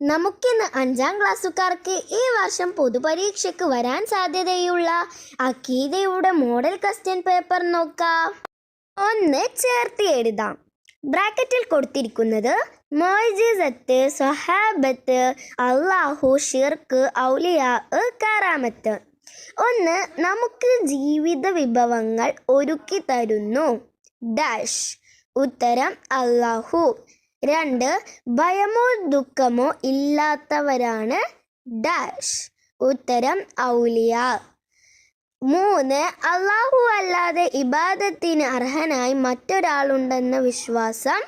നമുക്കിന്ന് അഞ്ചാം ക്ലാസ്സുകാർക്ക് ഈ വർഷം പൊതുപരീക്ഷയ്ക്ക് വരാൻ സാധ്യതയുള്ള അക്കീതയുടെ മോഡൽ ക്വസ്റ്റ്യൻ പേപ്പർ നോക്കാം. ഒന്ന് ചേർത്ത് എഴുതാം. ബ്രാക്കറ്റിൽ കൊടുത്തിരിക്കുന്നത് മോജിസത്ത് സ്വഹാബത്ത് അള്ളാഹു ഷിർക്ക് ഔലിയ കറാമത്ത് ഒന്ന് നമുക്ക് ജീവിത വിഭവങ്ങൾ ഒരുക്കി തരുന്നു. ഡാഷ്. ഉത്തരം അള്ളാഹു രണ്ട് ഭയമോ ദുഃഖമോ ഇല്ലാത്തവരാണ് ഡാഷ്. ഉത്തരം ഔലിയ. മൂന്ന് അള്ളാഹു അല്ലാതെ ഇബാദത്തിന് അർഹനായി മറ്റൊരാളുണ്ടെന്ന വിശ്വാസം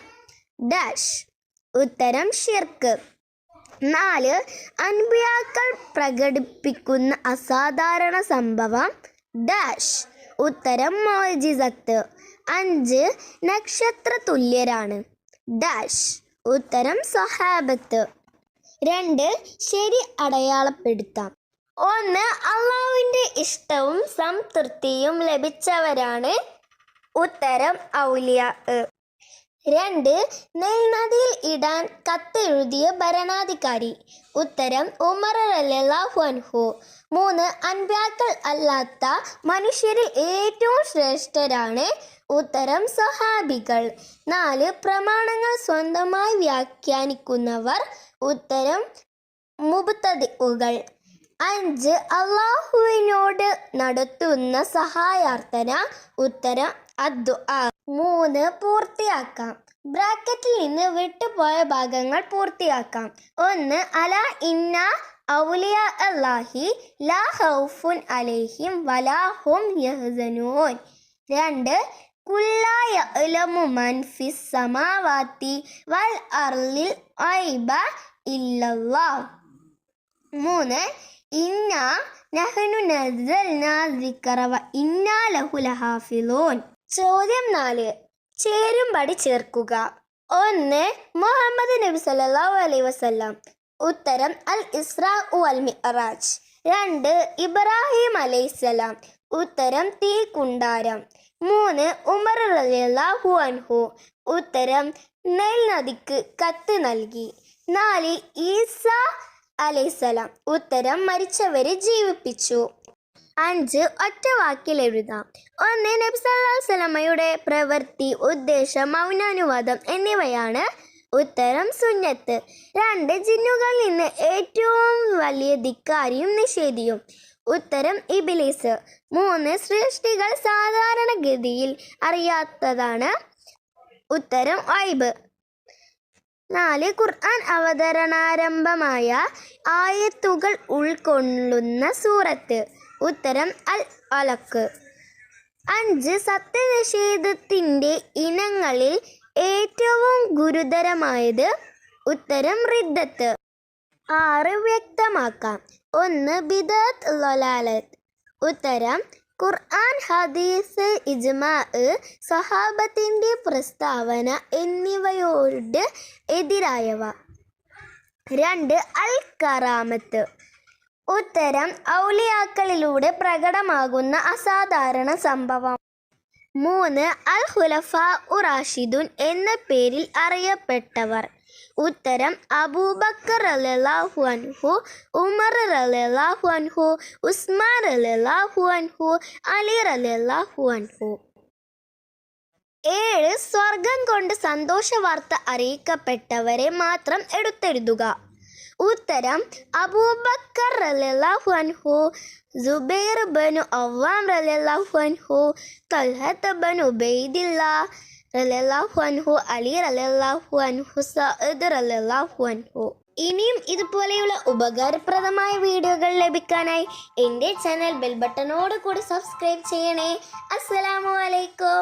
ഡാഷ്. ഉത്തരം ഷിർക്ക്. നാല് അൻപിയാക്കൾ പ്രകടിപ്പിക്കുന്ന അസാധാരണ സംഭവം ഡാഷ്. ഉത്തരം മോജിസത്ത്. അഞ്ച് നക്ഷത്ര തുല്യരാണ് ഡാഷ്. ഉത്തരം സഹാബത്ത്. രണ്ട് ശരി അടയാളപ്പെടുത്താം. ഒന്ന് അള്ളാഹുവിന്റെ ഇഷ്ടവും സംതൃപ്തിയും ലഭിച്ചവരാണ് ഉത്തരം ഔലിയ. രണ്ട് നെൽനദിയിൽ ഇടാൻ കത്തെഴുതിയ ഭരണാധികാരി. ഉത്തരം ഉമർ അൻഹു. മൂന്ന് അൻപ്യാക്കൾ അല്ലാത്ത മനുഷ്യരിൽ ഏറ്റവും ശ്രേഷ്ഠരാണ് ഉത്തരം സഹാബികൾ നാല് പ്രമാണങ്ങൾ സ്വന്തമായി വ്യാഖ്യാനിക്കുന്നവർ. ഉത്തരം മുബത്തതികൾ അഞ്ച് അള്ളാഹുവിനോട് നടത്തുന്ന സഹായാർത്ഥന. ഉത്തരം അദ്ദു മൂന്ന് പൂർത്തിയാക്കാം. ബ്രാക്കറ്റിൽ നിന്ന് വിട്ടുപോയ ഭാഗങ്ങൾ പൂർത്തിയാക്കാം. ഒന്ന് അല ഇന്ന ഔലിയ അല്ലാഹി ലാ ഹൗഫുൻ അലൈഹിം വലാഹും യഹ്സനൂൻ. രണ്ട് കുല്ലായ ഇലമു മൻ ഫിസ് സമാവാത്തി വൽ അർലിൽ ഐബ ഇല്ലല്ലാഹ്. മൂന്ന് ഇന്ന നഹനു നസ്സൽനാ ദിക്റ വ ഇന്നാ ലഹു ലഹാഫിലൂൻ. ചോദ്യം നാല് ചേരുംപടി ചേർക്കുക. ഒന്ന് മുഹമ്മദ് നബി സല്ലല്ലാഹു അലൈഹി വസല്ലം. ഉത്തരം അൽ ഇസ്രാ അൽ മിഅറാജ്. രണ്ട് ഇബ്രാഹിം അലൈഹിസ്സലാം ഉത്തരം തീ കുണ്ടാരം. മൂന്ന് ഉമർ റളിയല്ലാഹു അൻഹു. ഉത്തരം നെൽ നദിക്ക് കത്ത് നൽകി. നാല് ഈസ അലൈസലാം ഉത്തരം മരിച്ചവരെ ജീവിപ്പിച്ചു. അഞ്ച് ഒറ്റ വാക്കിൽ എഴുതാം. ഒന്ന് നബ്സല്ലാസ്ലമയുടെ പ്രവൃത്തി ഉദ്ദേശം മൗനാനുവാദം എന്നിവയാണ്. ഉത്തരം സുന്നത്ത്. രണ്ട് ജിന്നുകളിൽ നിന്ന് ഏറ്റവും വലിയ ധിക്കാരിയും നിഷേധിയും. ഉത്തരം ഇബിലിസ്. മൂന്ന് സൃഷ്ടികൾ സാധാരണഗതിയിൽ അറിയാത്തതാണ്. ഉത്തരം ഐബ്. നാല് ഖുർആൻ അവതരണാരംഭമായ ആയത്തുകൾ ഉൾക്കൊള്ളുന്ന സൂറത്ത്. ഉത്തരം അൽ അലക്ക് അഞ്ച് സത്യനിഷേധത്തിന്റെ ഇനങ്ങളിൽ ഏറ്റവും ഗുരുതരമായത് ഉത്തരം റിദ്ദത്ത്. ആറ് വ്യക്തമാക്കാം. ഒന്ന് ബിദത്ത് ലൊലാലത്ത് ഉത്തരം ഖുർആൻ ഹദീസ് ഇജ്മാ സഹാബത്തിന്റെ പ്രസ്താവന എന്നിവയോട് എതിരായവ. രണ്ട് അൽ കറാമത്ത് ഉത്തരം ഔലിയാക്കളിലൂടെ പ്രകടമാകുന്ന അസാധാരണ സംഭവം. മൂന്ന് അൽ ഹുലഫ ഉറാഷിദുൻ എന്ന പേരിൽ അറിയപ്പെട്ടവർ. ഉത്തരം അബൂബക്കർ റളിയല്ലാഹു അൻഹു ഉമർ റളിയല്ലാഹു അൻഹു ഉസ്മാൻ റളിയല്ലാഹു അൻഹു അലി റളിയല്ലാഹു അൻഹു. ഏഴ് സ്വർഗം കൊണ്ട് സന്തോഷ വാർത്ത അറിയിക്കപ്പെട്ടവരെ മാത്രം എടുത്തെഴുതുക. ഉത്തരം അബൂബക്കർ റളിയല്ലാഹു അൻഹു ബനു അവാം റളിയല്ലാഹു അൻഹു തൽഹത്ത് ബനു ഉബൈദില്ല റളിയല്ലാഹു അൻഹു അലി റളിയല്ലാഹു അൻഹു സഅദ് റളിയല്ലാഹു അൻഹു. ഇനിയും ഇതുപോലെയുള്ള ഉപകാരപ്രദമായ വീഡിയോകൾ ലഭിക്കാനായി എന്റെ ചാനൽ ബെൽ ബട്ടണോട് കൂടി സബ്സ്ക്രൈബ് ചെയ്യണേ. അസ്സലാമു അലൈക്കും.